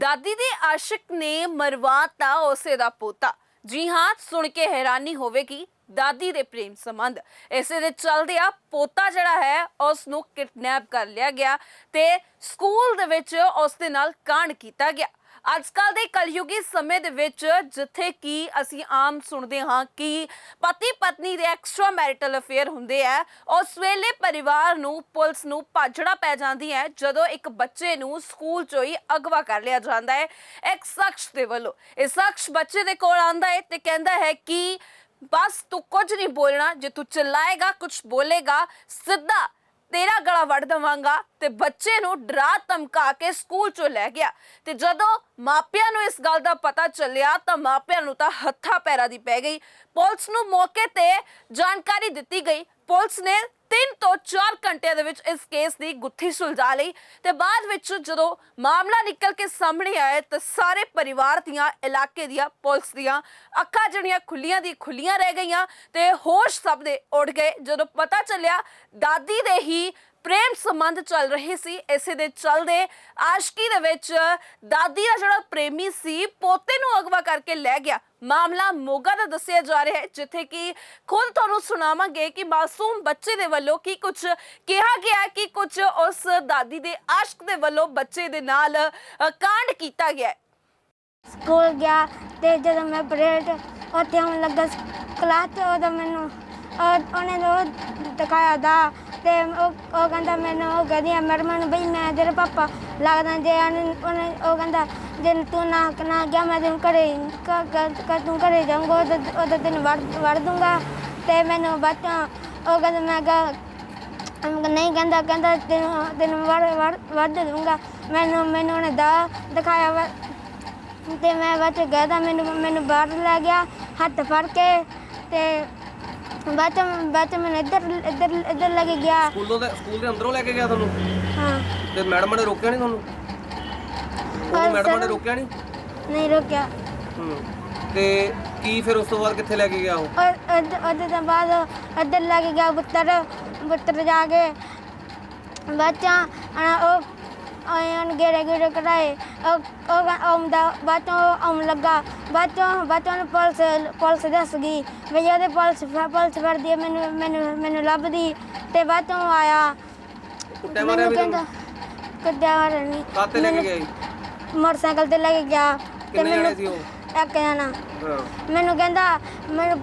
ਦਾਦੀ ਦੇ ਆਸ਼ਿਕ ਨੇ ਮਰਵਾਤਾ ਉਸੇ ਦਾ ਪੋਤਾ। ਜੀ ਹਾਂ, ਸੁਣ ਕੇ ਹੈਰਾਨੀ ਹੋਵੇਗੀ ਦਾਦੀ ਦੇ ਪ੍ਰੇਮ ਸੰਬੰਧ। ਇਸੇ ਦੇ ਚਲਦੇ ਆ ਪੋਤਾ ਜਿਹੜਾ ਹੈ ਉਸ ਨੂੰ ਕਿਡਨੈਪ ਕਰ ਲਿਆ ਗਿਆ ਤੇ ਸਕੂਲ ਦੇ ਵਿੱਚ ਉਸ ਦੇ ਨਾਲ ਕਾਂਡ ਕੀਤਾ ਗਿਆ। ਅੱਜ ਕੱਲ ਦੇ ਕਲਯੁਗੀ ਸਮੇਂ ਦੇ ਵਿੱਚ ਜਿੱਥੇ ਕਿ ਅਸੀਂ ਆਮ ਸੁਣਦੇ ਹਾਂ ਕਿ ਪਤੀ ਪਤਨੀ ਦੇ ਐਕਸਟਰਾ ਮੈਰਿਟਲ ਅਫੇਅਰ ਹੁੰਦੇ ਆ, ਉਸ ਵੇਲੇ ਪਰਿਵਾਰ ਨੂੰ, ਪੁਲਿਸ ਨੂੰ ਭਾਜੜਾ ਪੈ ਜਾਂਦੀ ਹੈ, ਜਦੋਂ ਇੱਕ ਬੱਚੇ ਨੂੰ ਸਕੂਲ ਚੋਂ ਹੀ ਅਗਵਾ ਕਰ ਲਿਆ ਜਾਂਦਾ ਹੈ, ਇੱਕ ਸ਼ਖਸ ਦੇ ਵੱਲੋਂ। ਇਹ ਸ਼ਖਸ ਬੱਚੇ ਦੇ ਕੋਲ ਆਂਦਾ ਹੈ ਤੇ ਕਹਿੰਦਾ ਹੈ ਕਿ ਬਸ ਤੂੰ ਕੁਝ ਨਹੀਂ ਬੋਲਣਾ, ਜੇ ਤੂੰ ਚਲਾਏਗਾ, ਕੁਝ ਬੋਲੇਗਾ, ਸਿੱਧਾ ਤੇਰਾ ਗਲਾ ਵੱਢ ਦਵਾਂਗਾ ਤੇ ਬੱਚੇ ਨੂੰ ਡਰਾ ਧਮਕਾ ਕੇ ਸਕੂਲ ਚੋਂ ਲੈ ਗਿਆ। ਤੇ ਜਦੋਂ ਮਾਪਿਆਂ ਨੂੰ ਇਸ ਗੱਲ ਦਾ ਪਤਾ ਚੱਲਿਆ ਤਾਂ ਮਾਪਿਆਂ ਨੂੰ ਤਾਂ ਹੱਥਾਂ ਪੈਰਾਂ ਦੀ ਪੈ ਗਈ। ਪੁਲਿਸ ਨੂੰ ਮੌਕੇ ਤੇ ਜਾਣਕਾਰੀ ਦਿੱਤੀ ਗਈ। ਪੁਲਿਸ ਨੇ 3 ਤੋਂ 4 ਘੰਟਿਆਂ ਦੇ ਵਿੱਚ ਇਸ ਕੇਸ ਦੀ ਗੁੱਥੀ ਸੁਲਝਾ ਲਈ ਤੇ ਬਾਅਦ ਵਿੱਚ ਜਦੋਂ ਮਾਮਲਾ ਨਿਕਲ ਕੇ ਸਾਹਮਣੇ ਆਇਆ ਤਾਂ ਸਾਰੇ ਪਰਿਵਾਰ ਦੀਆਂ, ਇਲਾਕੇ ਦੀਆਂ, ਪੁਲਿਸ ਦੀਆਂ ਅੱਖਾਂ ਜਿਹੜੀਆਂ ਖੁੱਲੀਆਂ ਦੀ ਖੁੱਲੀਆਂ ਰਹਿ ਗਈਆਂ ਤੇ ਹੋਸ਼ ਸਭ ਦੇ ਉੱਡ ਗਏ। ਜਦੋਂ ਪਤਾ ਚੱਲਿਆ, ਦਾਦੀ ਦੇ ਹੀ ਪ੍ਰੇਮ ਸੰਬੰਧ ਚੱਲ ਰਹੇ ਸੀ। ਇਸੇ ਦੇ ਚਲਦੇ ਆਸ਼ਕੀ ਦੇ ਵਿੱਚ ਦਾਦੀ ਦਾ ਜਿਹੜਾ ਪ੍ਰੇਮੀ ਸੀ, ਪੋਤੇ ਨੂੰ ਅਗਵਾ ਕਰਕੇ ਲੈ ਗਿਆ। ਮਾਮਲਾ ਮੋਗਾ ਦਾ ਦੱਸਿਆ ਜਾ ਰਿਹਾ ਹੈ ਜਿੱਥੇ ਕਿ ਖੁਦ ਤੁਹਾਨੂੰ ਸੁਣਾਵਾਂਗੇ ਕਿ ਮਾਸੂਮ ਬੱਚੇ ਦੇ ਵੱਲੋਂ ਕੀ ਕੁਝ ਕਿਹਾ ਗਿਆ ਕਿ ਕੁਝ ਉਸ ਦਾਦੀ ਦੇ ਆਸ਼ਕ ਦੇ ਵੱਲੋਂ ਬੱਚੇ ਦੇ ਨਾਲ ਅ, ਕਾਂਡ ਕੀਤਾ ਗਿਆ ਹੈ। ਸਕੂਲ ਗਿਆ ਤੇ ਜਦੋਂ ਮੈਂ ਪਰੇਡ ਉੱਥੇ ਆਉਣ ਲੱਗਾ ਕਲਾਸ ਤੇ ਉਦੋਂ ਮੈਨੂੰ ਉਹ- ਉਹਨੇ ਉਹ ਦਿਖਾਇਆ ਦਾ ਤੇ ਉਹ ਉਹ ਕਹਿੰਦਾ ਮੈਨੂੰ ਉਹ ਕਹਿੰਦੀ ਆ ਮੈਡਮ ਨੂੰ ਬਈ ਮੈਂ ਤੇਰੇ ਪਾਪਾ ਲੱਗਦਾ ਜੇ ਉਹਨੇ ਉਹ ਕਹਿੰਦਾ, ਜੇ ਤੂੰ ਨਾ ਨਾ ਗਿਆ, ਮੈਂ ਤੈਨੂੰ ਘਰੇ ਕ- ਤੂੰ ਘਰੇ ਜਾਊਂਗਾ ਉਦੋਂ ਤੈਨੂੰ ਵੜ ਵੜ ਦੂੰਗਾ। ਤੇ ਮੈਨੂੰ ਬੱਚਾ ਉਹ ਕਹਿੰਦਾ, ਮੈਂ ਕਿਹਾ ਨਹੀਂ ਕਹਿੰਦਾ ਕਹਿੰਦਾ ਤੈਨੂੰ ਤੈਨੂੰ ਵੜ ਵੜ ਵੱਢ ਦੂੰਗਾ। ਮੈਨੂੰ ਮੈਨੂੰ ਉਹਨੇ ਦਾ ਦਿਖਾਇਆ ਵਾ। ਤੇ ਮੈਂ ਬਚ ਚ ਗਿਆ ਤਾਂ, ਮੈਨੂੰ ਮੈਨੂੰ ਬਾਹਰ ਲੈ ਗਿਆ, ਹੱਥ ਫੜ ਕੇ, ਤੇ ਬਾਅਦ ਚ ਬਾਅਦ ਚ ਮੈਨੂੰ ਇੱਧਰ ਇੱਧਰ ਇੱਧਰ ਲੈ ਕੇ ਗਿਆ। ਸਕੂਲੋਂ ਦੇ ਸਕੂਲ ਦੇ ਅੰਦਰੋਂ ਲੈ ਕੇ ਗਿਆ ਤੁਹਾਨੂੰ? ਹਾਂ। ਤੇ ਮੈਡਮ ਨੇ ਰੋਕਿਆ ਨਹੀਂ ਤੁਹਾਨੂੰ? ਉਹ ਮੈਡਮ ਨੇ। ਰੋਕਿਆ ਨਹੀਂ? ਨਹੀਂ ਰੁਕਿਆ। ਹੂੰ। ਤੇ ਕੀ ਫਿਰ ਉਸ ਤੋਂ ਬਾਅਦ ਕਿੱਥੇ ਲੈ ਕੇ ਗਿਆ ਉਹ? ਔਰ ਉਹਦੇ ਤੋਂ ਬਾਅਦ ਇੱਧਰ ਲੈ ਕੇ ਗਿਆ ਪੁੱਤਰ ਪੁੱਤਰ ਜਾ ਕੇ। ਬੱਚਾ ਉਹ ਆਇਨ ਗੇੜੇ ਗੇੜੇ ਕਰਾਏ। ਉਹ ਉਹ ਆਉਂਦਾ ਬਾਤੋਂ ਆਉਣ ਲੱਗਾ। ਬਾਤੋਂ ਬਾਤੋਂ ਨੂੰ ਪੁਲਿਸ ਪੁਲਿਸ ਦੱਸ ਗਈ ਵੀ ਉਹਦੇ ਪੁਲਿਸ ਪੁਲਿਸ ਫੜਦੀ ਹੈ, ਮੈਨੂੰ ਮੈਨੂੰ ਮੈਨੂੰ ਲੱਭਦੀ। ਤੇ ਬਾਤੋਂ ਆਇਆ। ਕੁੱਟਿਆ ਮਾਰਿਆ ਵੀ ਕਹਿੰਦਾ ਮਾਰਿਆ ਨਹੀਂ। ਕਾਤੇ ਲੈ ਕੇ ਮੈਨੂੰ ਮੋਟਰਸਾਈਕਲ ਤੇ ਲੈ ਕੇ ਗਿਆ। ਕਿੰਨੇ ਜਾਣੇ ਸੀ ਉਹ? ਇੱਕ ਜਣਾ ਹਾਂ। ਮੈਨੂੰ ਕਹਿੰਦਾ ਮੈਨੂੰ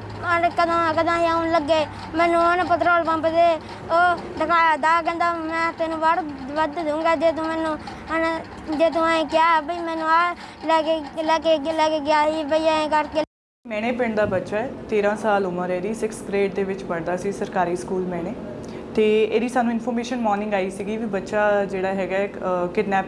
ਕਦੋਂ ਕਦੋਂ ਆਉਣ ਲੱਗੇ। ਮੈਨੂੰ ਉਹਨੇ ਪੈਟਰੋਲ ਪੰਪ ਦੇ ਉਹ ਦਿਖਾਇਆ ਦਾ ਕਹਿੰਦਾ ਮੈਂ ਤੈਨੂੰ ਵੜ ਵੱਧ ਦੂੰਗਾ ਜੇ ਤੂੰ ਮੈਨੂੰ ਹਣ ਜੇ ਤੂੰ ਐ ਕਿਹਾ ਬਈ ਮੈਨੂੰ ਆ ਲੈ ਕੇ ਲੈ ਕੇ ਲੈ ਕੇ ਗਿਆ ਸੀ ਬਈ ਐ ਕਰਕੇ। ਮੈਨੇ ਪਿੰਡ ਦਾ ਬੱਚਾ ਹੈ 13 ਸਾਲ ਉਮਰ ਹੈ ਇਹਦੀ 6th ਗ੍ਰੇਡ ਦੇ ਵਿੱਚ ਪੜ੍ਹਦਾ ਸੀ ਸਰਕਾਰੀ ਸਕੂਲ ਮੈਨੇ। ਤੇ ਇਹਦੀ ਸਾਨੂੰ ਇਨਫੋਰਮੇਸ਼ਨ ਮਾਰਨਿੰਗ ਆਈ ਸੀਗੀ ਵੀ ਬੱਚਾ ਜਿਹੜਾ ਹੈਗਾ ਕਿਡਨੈਪ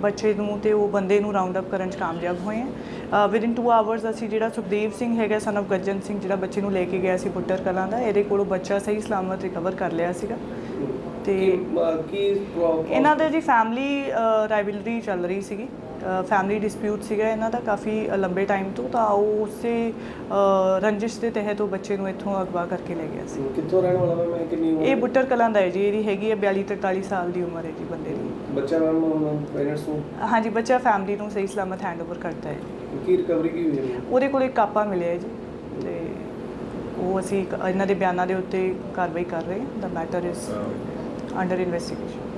ਬੱਚੇ ਨੂੰ ਤੇ ਉਹ ਬੰਦੇ ਨੂੰ ਰਾਉਂਡ ਅਪ ਕਰਨ 'ਚ ਕਾਮਯਾਬ ਹੋਏ ਹਾਂ। ਵਿਦਿਨ 2 ਆਵਰਸ ਅਸੀਂ ਜਿਹੜਾ ਸੁਖਦੇਵ ਸਿੰਘ ਹੈਗਾ ਸਨ of ਗੱਜਨ ਸਿੰਘ ਜਿਹੜਾ ਬੱਚੇ ਨੂੰ ਲੈ ਕੇ ਗਿਆ ਸੀ ਪੁੱਟਰ ਕਲਾਂ ਦਾ ਇਹਦੇ ਕੋਲੋਂ ਬੱਚਾ ਸਹੀ ਸਲਾਮਤ ਰਿਕਵਰ ਕਰ ਲਿਆ ਸੀਗਾ। ਤੇ ਇਹਨਾਂ ਦੇ ਜੀ ਫੈਮਿਲੀ ਰਾਈਵਲਰੀ ਚੱਲ ਰਹੀ ਸੀਗੀ। ਫੈਮਿਲੀ ਡਿਸਪਿਊਟ ਸੀਗਾ ਇਹਨਾਂ ਦਾ ਕਾਫੀ ਲੰਬੇ ਟਾਈਮ ਤੋਂ ਤਾਂ ਉਹ ਉਸੇ ਰੰਜਿਸ਼ ਦੇ ਤਹਿਤ ਉਹ ਬੱਚੇ ਨੂੰ ਇੱਥੋਂ ਅਗਵਾ ਕਰਕੇ ਲੈ ਗਿਆ ਸੀ। ਕਿੱਥੋਂ ਰਹਿਣ ਵਾਲਾ ਮੈਂ ਕਿੰਨੀ ਇਹ ਬੁੱਟਰ ਕਲਾਂ ਦਾ ਹੈ ਜੀ ਇਹਦੀ ਹੈਗੀ ਹੈ 42 43 ਸਾਲ ਦੀ ਉਮਰ ਹੈ ਜੀ ਬੰਦੇ ਦੀ। ਬੱਚਾ ਮੈਮ ਪੇਰੈਂਟਸ ਨੂੰ? ਹਾਂਜੀ ਬੱਚਾ ਫੈਮਿਲੀ ਨੂੰ ਸਹੀ ਸਲਾਮਤ ਹੈਂਡਓਵਰ ਕਰਦਾ ਹੈ। ਕੀ ਰਿਕਵਰੀ ਕੀ ਹੋਈ ਹੈ? ਉਹਦੇ ਕੋਲ ਇੱਕ ਕਾਪਾ ਮਿਲਿਆ ਜੀ ਤੇ ਉਹ ਅਸੀਂ ਇਹਨਾਂ ਦੇ ਬਿਆਨਾਂ ਦੇ ਉੱਤੇ ਕਾਰਵਾਈ ਕਰ ਰਹੇ ਹਾਂ the matter is under investigation